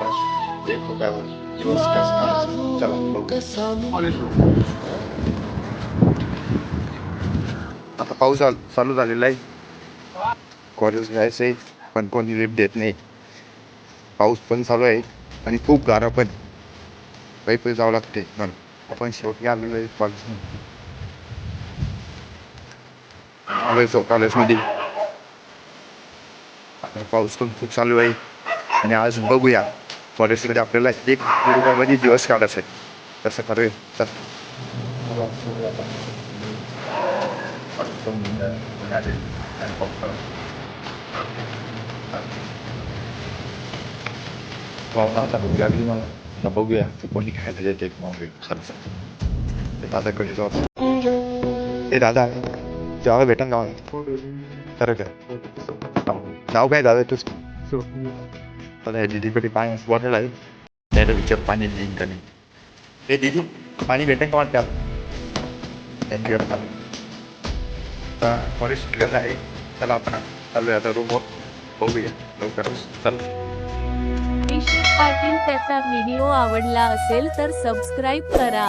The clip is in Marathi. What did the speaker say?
आपण एक रुपयावर दिवस कसा. चला. आता पाऊस चाल- चालू झालेला आहे कॉलेज जायचं आहे पण कोणी लिफ्ट देत नाही पाऊस पण चालू आहे आणि खूप गारा पण पायी पायी जावं लागते म्हणून आपण शेवटी आलेलो आहे आलोय कॉलेजमध्ये आता पाऊस पण खूप चालू आहे आणि आज बघूया कॉलेजमध्ये आपल्याला एक रुपयामध्ये दिवस काढायचा आहे करूया चल आता बघूया कोणी खायला जायचे खर्च दादा कडे जाऊ ए दादा जेव्हा भेटा गाव खरं काय नाव काय दादा तू आता पाणी बॉटल आहे त्याला विचार पाणी देईन का नाही ते पाणी भेटेल का वाटतं थँक्यू आता आहे. चला आपण चालूया. आता रूमवर बघूया लवकरच चला. पाटील त्याचा व्हिडिओ आवडला असेल तर सबस्क्राईब करा.